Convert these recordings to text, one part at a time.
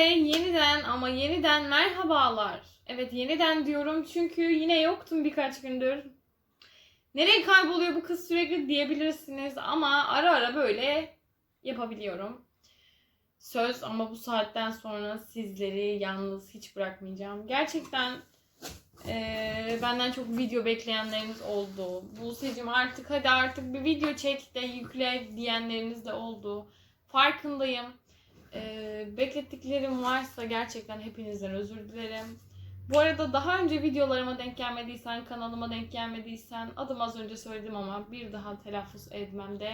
yeniden ama yeniden merhabalar. Evet yeniden diyorum çünkü yine yoktum birkaç gündür. Nereye kayboluyor bu kız sürekli diyebilirsiniz ama ara ara böyle yapabiliyorum. Söz ama bu saatten sonra sizleri yalnız hiç bırakmayacağım. Gerçekten eee, benden çok video bekleyenleriniz oldu. Buse'cim artık hadi artık bir video çek de yükle diyenleriniz de oldu. Farkındayım. Ee, beklettiklerim varsa gerçekten hepinizden özür dilerim. Bu arada daha önce videolarıma denk gelmediysen, kanalıma denk gelmediysen adım az önce söyledim ama bir daha telaffuz etmemde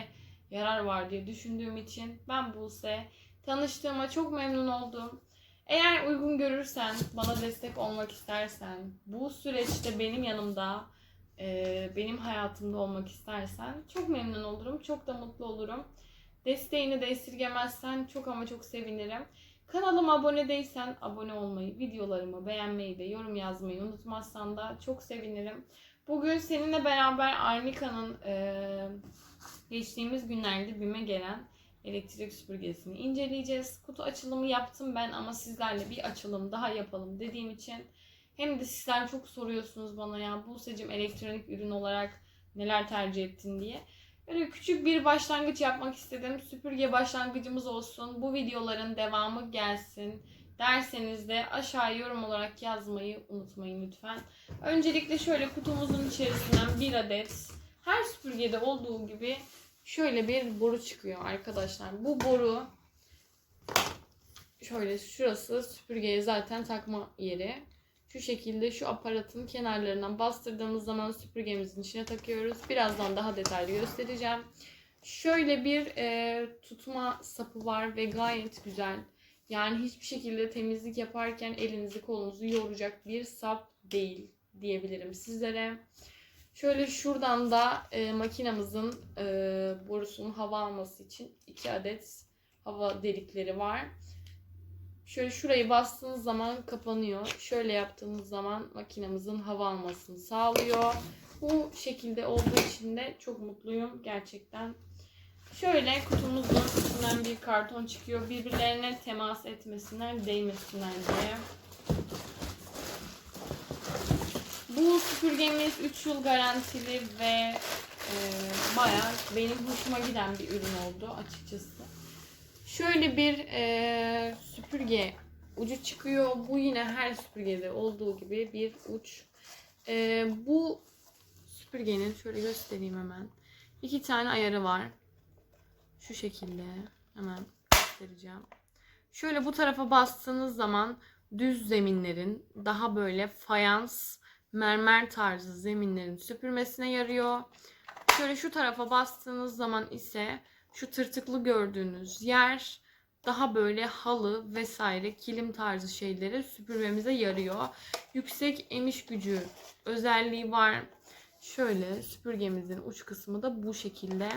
yarar var diye düşündüğüm için ben Buse. Tanıştığıma çok memnun oldum. Eğer uygun görürsen, bana destek olmak istersen, bu süreçte benim yanımda, e, benim hayatımda olmak istersen çok memnun olurum, çok da mutlu olurum. Desteğini de esirgemezsen çok ama çok sevinirim. Kanalıma abone değilsen abone olmayı, videolarımı beğenmeyi de yorum yazmayı unutmazsan da çok sevinirim. Bugün seninle beraber Arnika'nın eee, geçtiğimiz günlerde BİM'e gelen elektrik süpürgesini inceleyeceğiz. Kutu açılımı yaptım ben ama sizlerle bir açılım daha yapalım dediğim için hem de sizler çok soruyorsunuz bana ya Buse'cim elektronik ürün olarak neler tercih ettin diye. Böyle küçük bir başlangıç yapmak istedim. Süpürge başlangıcımız olsun. Bu videoların devamı gelsin derseniz de aşağı yorum olarak yazmayı unutmayın lütfen. Öncelikle şöyle kutumuzun içerisinden bir adet her süpürgede olduğu gibi şöyle bir boru çıkıyor arkadaşlar. Bu boru şöyle şurası süpürgeye zaten takma yeri. Şu şekilde şu aparatın kenarlarından bastırdığımız zaman süpürgemizin içine takıyoruz. Birazdan daha detaylı göstereceğim. Şöyle bir e, tutma sapı var ve gayet güzel. Yani hiçbir şekilde temizlik yaparken elinizi kolunuzu yoracak bir sap değil diyebilirim sizlere. Şöyle şuradan da e, makinamızın e, borusunun hava alması için iki adet hava delikleri var. Şöyle şurayı bastığınız zaman kapanıyor. Şöyle yaptığınız zaman makinamızın hava almasını sağlıyor. Bu şekilde olduğu için de çok mutluyum gerçekten. Şöyle kutumuzun üstünden bir karton çıkıyor. Birbirlerine temas etmesinler, değmesinler diye. Bu süpürgemiz 3 yıl garantili ve e, bayağı benim hoşuma giden bir ürün oldu açıkçası. Şöyle bir e, süpürge ucu çıkıyor. Bu yine her süpürgede olduğu gibi bir uç. E, bu süpürgenin şöyle göstereyim hemen. İki tane ayarı var. Şu şekilde hemen göstereceğim. Şöyle bu tarafa bastığınız zaman düz zeminlerin daha böyle fayans, mermer tarzı zeminlerin süpürmesine yarıyor. Şöyle şu tarafa bastığınız zaman ise şu tırtıklı gördüğünüz yer daha böyle halı vesaire kilim tarzı şeyleri süpürmemize yarıyor. Yüksek emiş gücü özelliği var. Şöyle süpürgemizin uç kısmı da bu şekilde.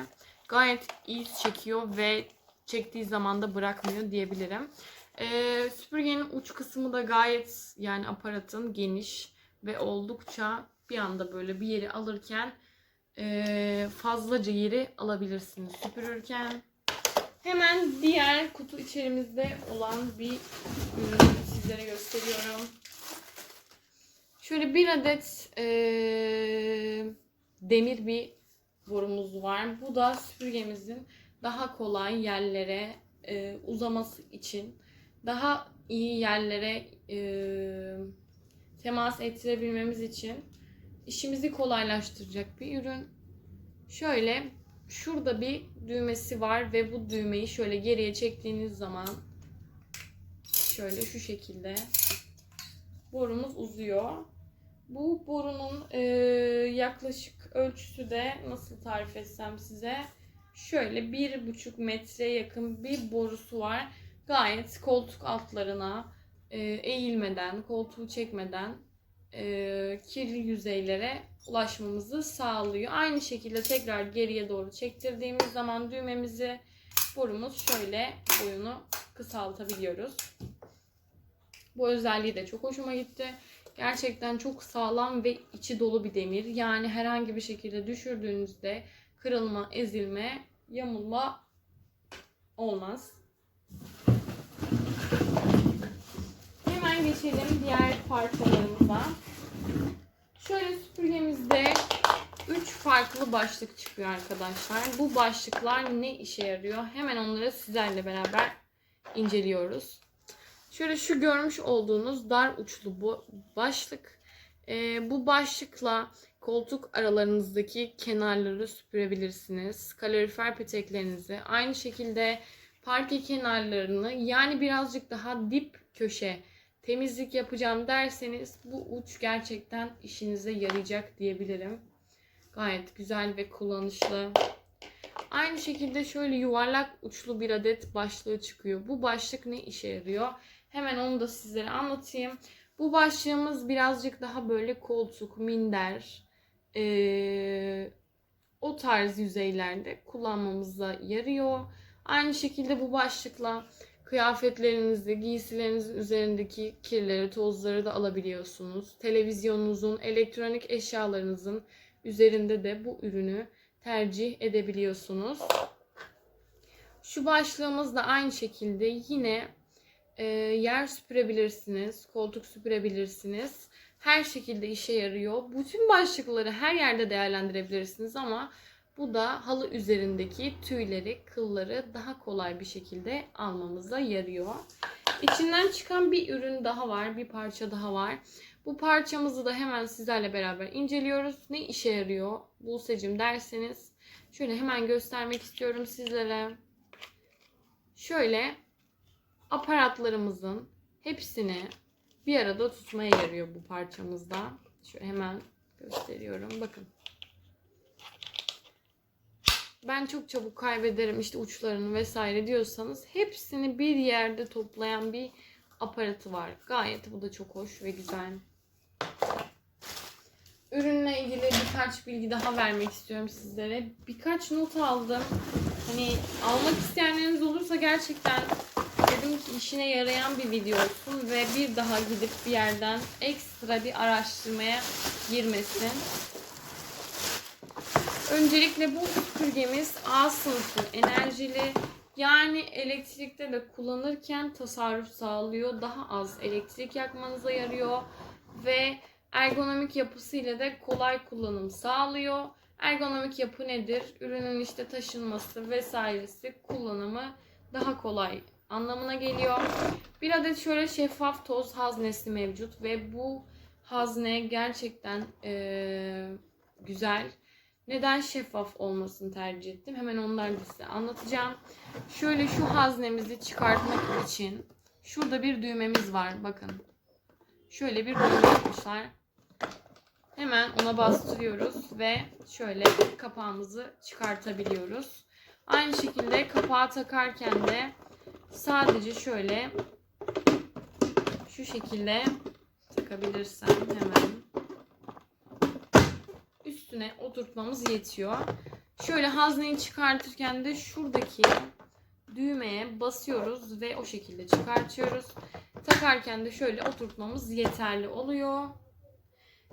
Gayet iyi çekiyor ve çektiği zaman da bırakmıyor diyebilirim. Ee, süpürgenin uç kısmı da gayet yani aparatın geniş ve oldukça bir anda böyle bir yeri alırken e, fazlaca yeri alabilirsiniz süpürürken. Hemen diğer kutu içerimizde olan bir ürünü sizlere gösteriyorum. Şöyle bir adet e, demir bir borumuz var. Bu da süpürgemizin daha kolay yerlere e, uzaması için daha iyi yerlere e, temas ettirebilmemiz için işimizi kolaylaştıracak bir ürün. Şöyle şurada bir düğmesi var ve bu düğmeyi şöyle geriye çektiğiniz zaman şöyle şu şekilde borumuz uzuyor. Bu borunun e, yaklaşık ölçüsü de nasıl tarif etsem size şöyle bir buçuk metre yakın bir borusu var. Gayet koltuk altlarına e, eğilmeden, koltuğu çekmeden e, kirli yüzeylere ulaşmamızı sağlıyor. Aynı şekilde tekrar geriye doğru çektirdiğimiz zaman düğmemizi borumuz şöyle boyunu kısaltabiliyoruz. Bu özelliği de çok hoşuma gitti. Gerçekten çok sağlam ve içi dolu bir demir. Yani herhangi bir şekilde düşürdüğünüzde kırılma, ezilme, yamulma olmaz. Geçelim diğer parçalarımıza. Şöyle süpürgemizde 3 farklı başlık çıkıyor arkadaşlar. Bu başlıklar ne işe yarıyor? Hemen onları sizlerle beraber inceliyoruz. Şöyle şu görmüş olduğunuz dar uçlu bu başlık. Ee, bu başlıkla koltuk aralarınızdaki kenarları süpürebilirsiniz. Kalorifer peteklerinizi aynı şekilde parke kenarlarını yani birazcık daha dip köşe temizlik yapacağım derseniz bu uç gerçekten işinize yarayacak diyebilirim. Gayet güzel ve kullanışlı. Aynı şekilde şöyle yuvarlak uçlu bir adet başlığı çıkıyor. Bu başlık ne işe yarıyor? Hemen onu da sizlere anlatayım. Bu başlığımız birazcık daha böyle koltuk, minder, ee, o tarz yüzeylerde kullanmamıza yarıyor. Aynı şekilde bu başlıkla kıyafetlerinizi, giysilerinizin üzerindeki kirleri, tozları da alabiliyorsunuz. Televizyonunuzun, elektronik eşyalarınızın üzerinde de bu ürünü tercih edebiliyorsunuz. Şu başlığımız da aynı şekilde yine e, yer süpürebilirsiniz, koltuk süpürebilirsiniz. Her şekilde işe yarıyor. Bütün başlıkları her yerde değerlendirebilirsiniz ama bu da halı üzerindeki tüyleri, kılları daha kolay bir şekilde almamıza yarıyor. İçinden çıkan bir ürün daha var, bir parça daha var. Bu parçamızı da hemen sizlerle beraber inceliyoruz. Ne işe yarıyor Buse'cim derseniz şöyle hemen göstermek istiyorum sizlere. Şöyle aparatlarımızın hepsini bir arada tutmaya yarıyor bu parçamızda. Şöyle hemen gösteriyorum. Bakın. Ben çok çabuk kaybederim işte uçlarını vesaire diyorsanız hepsini bir yerde toplayan bir aparatı var. Gayet bu da çok hoş ve güzel. Ürünle ilgili birkaç bilgi daha vermek istiyorum sizlere. Birkaç not aldım. Hani almak isteyenleriniz olursa gerçekten dedim ki işine yarayan bir video olsun ve bir daha gidip bir yerden ekstra bir araştırmaya girmesin. Öncelikle bu süpürgemiz A sınıfı enerjili. Yani elektrikte de kullanırken tasarruf sağlıyor. Daha az elektrik yakmanıza yarıyor. Ve ergonomik yapısıyla da kolay kullanım sağlıyor. Ergonomik yapı nedir? Ürünün işte taşınması vesairesi kullanımı daha kolay anlamına geliyor. Bir adet şöyle şeffaf toz haznesi mevcut ve bu hazne gerçekten ee, güzel. Neden şeffaf olmasını tercih ettim? Hemen onları da size anlatacağım. Şöyle şu haznemizi çıkartmak için şurada bir düğmemiz var. Bakın. Şöyle bir düğme yapmışlar. Hemen ona bastırıyoruz ve şöyle kapağımızı çıkartabiliyoruz. Aynı şekilde kapağı takarken de sadece şöyle şu şekilde takabilirsem hemen üstüne oturtmamız yetiyor. Şöyle hazneyi çıkartırken de şuradaki düğmeye basıyoruz ve o şekilde çıkartıyoruz. Takarken de şöyle oturtmamız yeterli oluyor.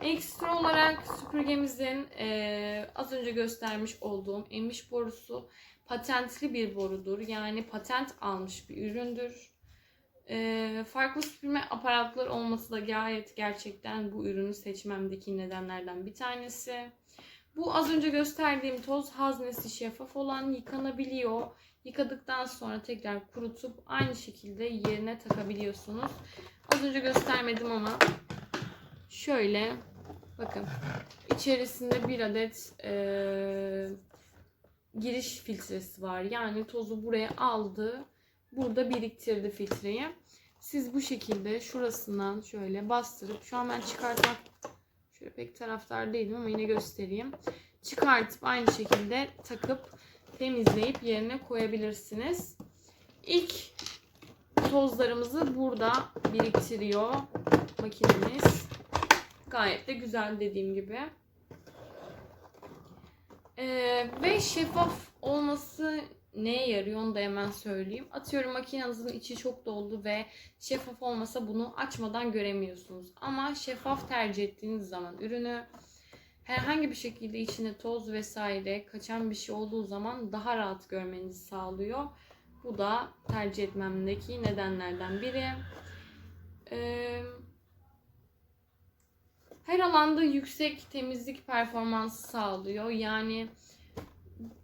Ekstra olarak süpürgemizin e, az önce göstermiş olduğum emiş borusu patentli bir borudur. Yani patent almış bir üründür. E, farklı süpürme aparatları olması da gayet gerçekten bu ürünü seçmemdeki nedenlerden bir tanesi. Bu az önce gösterdiğim toz haznesi şeffaf olan yıkanabiliyor. Yıkadıktan sonra tekrar kurutup aynı şekilde yerine takabiliyorsunuz. Az önce göstermedim ama şöyle bakın içerisinde bir adet e, giriş filtresi var. Yani tozu buraya aldı. Burada biriktirdi filtreyi. Siz bu şekilde şurasından şöyle bastırıp şu an ben çıkartmak şöyle pek taraftar değilim ama yine göstereyim. Çıkartıp aynı şekilde takıp temizleyip yerine koyabilirsiniz. İlk tozlarımızı burada biriktiriyor makinemiz. Gayet de güzel dediğim gibi. Ee, ve şeffaf olması neye yarıyor onu da hemen söyleyeyim. Atıyorum makinenizin içi çok doldu ve şeffaf olmasa bunu açmadan göremiyorsunuz. Ama şeffaf tercih ettiğiniz zaman ürünü herhangi bir şekilde içine toz vesaire kaçan bir şey olduğu zaman daha rahat görmenizi sağlıyor. Bu da tercih etmemdeki nedenlerden biri. Ee, her alanda yüksek temizlik performansı sağlıyor. Yani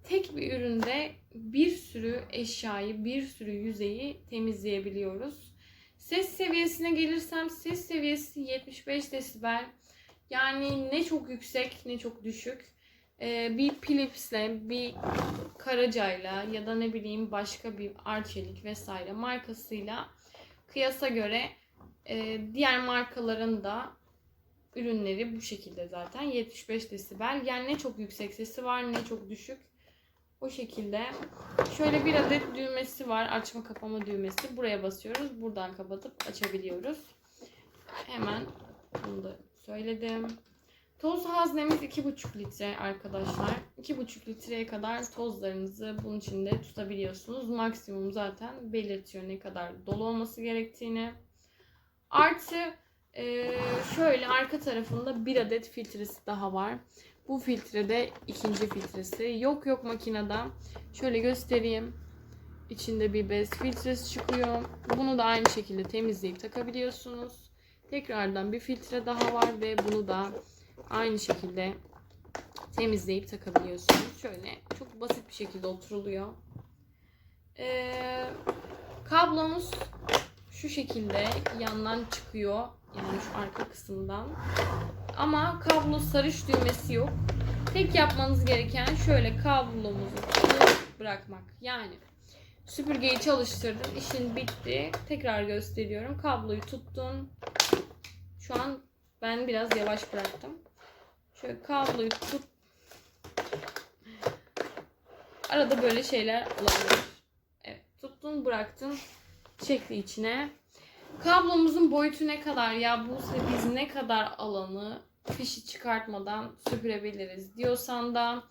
tek bir üründe bir sürü eşyayı, bir sürü yüzeyi temizleyebiliyoruz. Ses seviyesine gelirsem ses seviyesi 75 desibel. Yani ne çok yüksek ne çok düşük. Ee, bir Philips'le, bir Karaca'yla ya da ne bileyim başka bir Arçelik vesaire markasıyla kıyasa göre e, diğer markaların da ürünleri bu şekilde zaten 75 desibel. Yani ne çok yüksek sesi var ne çok düşük. O şekilde. Şöyle bir adet düğmesi var. Açma kapama düğmesi. Buraya basıyoruz. Buradan kapatıp açabiliyoruz. Hemen bunu da söyledim. Toz haznemiz 2,5 litre arkadaşlar. 2,5 litreye kadar tozlarınızı bunun içinde tutabiliyorsunuz. Maksimum zaten belirtiyor ne kadar dolu olması gerektiğini. Artı e, şöyle arka tarafında bir adet filtresi daha var. Bu filtrede ikinci filtresi. Yok yok makinede. Şöyle göstereyim. İçinde bir bez filtresi çıkıyor. Bunu da aynı şekilde temizleyip takabiliyorsunuz. Tekrardan bir filtre daha var ve bunu da aynı şekilde temizleyip takabiliyorsunuz. Şöyle çok basit bir şekilde oturuluyor. Ee, kablomuz şu şekilde yandan çıkıyor. Yani şu arka kısımdan. Ama kablo sarış düğmesi yok. Tek yapmanız gereken şöyle kablomuzu bırakmak. Yani süpürgeyi çalıştırdın, işin bitti. Tekrar gösteriyorum. Kabloyu tuttun. Şu an ben biraz yavaş bıraktım. Şöyle kabloyu tut. Arada böyle şeyler olabilir. Evet, tuttun, bıraktın. Çekti içine. Kablomuzun boyutu ne kadar ya bu biz ne kadar alanı fişi çıkartmadan süpürebiliriz diyorsan da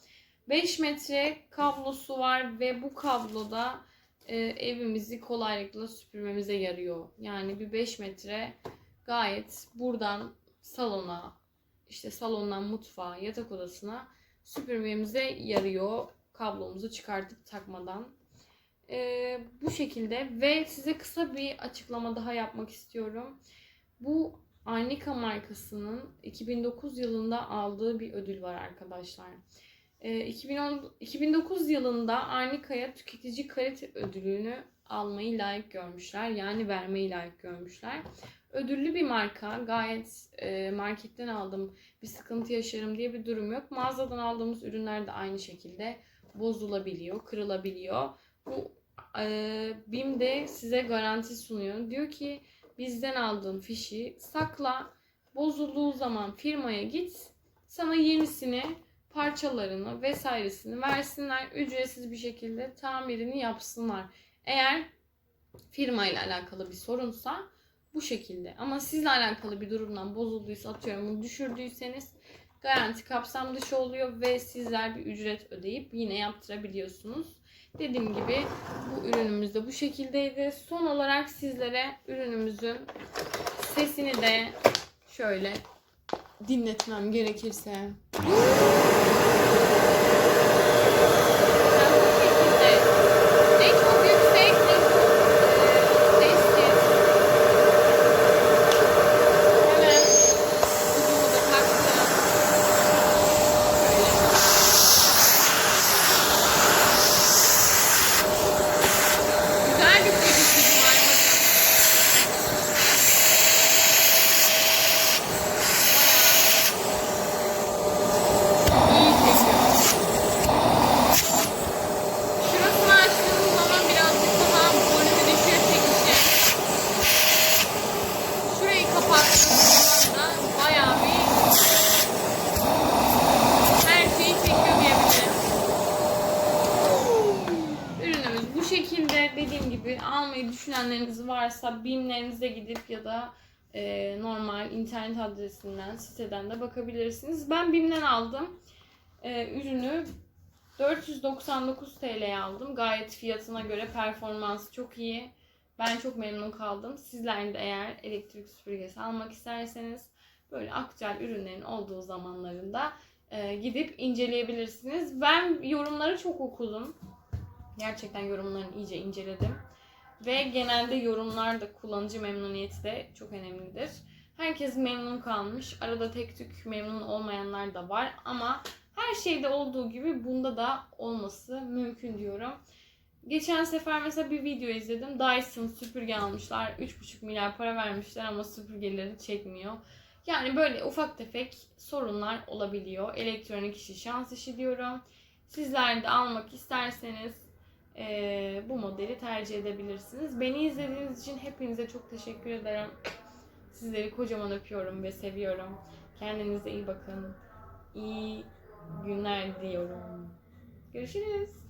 5 metre kablosu var ve bu kabloda e, evimizi kolaylıkla süpürmemize yarıyor. Yani bir 5 metre gayet buradan salona işte salondan mutfağa yatak odasına süpürmemize yarıyor kablomuzu çıkartıp takmadan. Ee, bu şekilde ve size kısa bir açıklama daha yapmak istiyorum. Bu Arnica markasının 2009 yılında aldığı bir ödül var arkadaşlar. Ee, 2010, 2009 yılında Arnica'ya tüketici kalite ödülünü almayı layık görmüşler. Yani vermeyi layık görmüşler. Ödüllü bir marka. Gayet e, marketten aldım bir sıkıntı yaşarım diye bir durum yok. Mağazadan aldığımız ürünler de aynı şekilde bozulabiliyor, kırılabiliyor. Bu BİM de size garanti sunuyor. Diyor ki bizden aldığın fişi sakla. Bozulduğu zaman firmaya git. Sana yenisini, parçalarını vesairesini versinler. Ücretsiz bir şekilde tamirini yapsınlar. Eğer firma ile alakalı bir sorunsa bu şekilde. Ama sizle alakalı bir durumdan bozulduysa atıyorum bunu düşürdüyseniz garanti kapsam dışı oluyor ve sizler bir ücret ödeyip yine yaptırabiliyorsunuz. Dediğim gibi bu ürünümüz de bu şekildeydi. Son olarak sizlere ürünümüzün sesini de şöyle dinletmem gerekirse. Ne çok yüksek ne çok e, sessiz. Hemen ucumu da taktım. Şöyle. Güzel bir çekicim var. Bakın. Bayağı iyi çekiyor. Şurasını açtığımız zaman birazcık daha volümü düşüyor çekici. Şurayı kapattığımız zaman da bayağı bir her şeyi çekiyor diyebilirim. Ürünümüz bu şekilde dediğim gibi almayı düşünenleriniz varsa BİM'lerinize gidip ya da e, normal internet adresinden siteden de bakabilirsiniz. Ben BİM'den aldım. E, ürünü 499 TL'ye aldım. Gayet fiyatına göre performansı çok iyi. Ben çok memnun kaldım. Sizler de eğer elektrik süpürgesi almak isterseniz böyle aktüel ürünlerin olduğu zamanlarında e, gidip inceleyebilirsiniz. Ben yorumları çok okudum. Gerçekten yorumlarını iyice inceledim. Ve genelde yorumlar da kullanıcı memnuniyeti de çok önemlidir. Herkes memnun kalmış. Arada tek tük memnun olmayanlar da var ama her şeyde olduğu gibi bunda da olması mümkün diyorum. Geçen sefer mesela bir video izledim. Dyson süpürge almışlar. 3,5 milyar para vermişler ama süpürgeleri çekmiyor. Yani böyle ufak tefek sorunlar olabiliyor. Elektronik işi şans işi diyorum. Sizler de almak isterseniz eee, bu modeli tercih edebilirsiniz. Beni izlediğiniz için hepinize çok teşekkür ederim. Sizleri kocaman öpüyorum ve seviyorum. Kendinize iyi bakın. İyi günler diliyorum. Görüşürüz.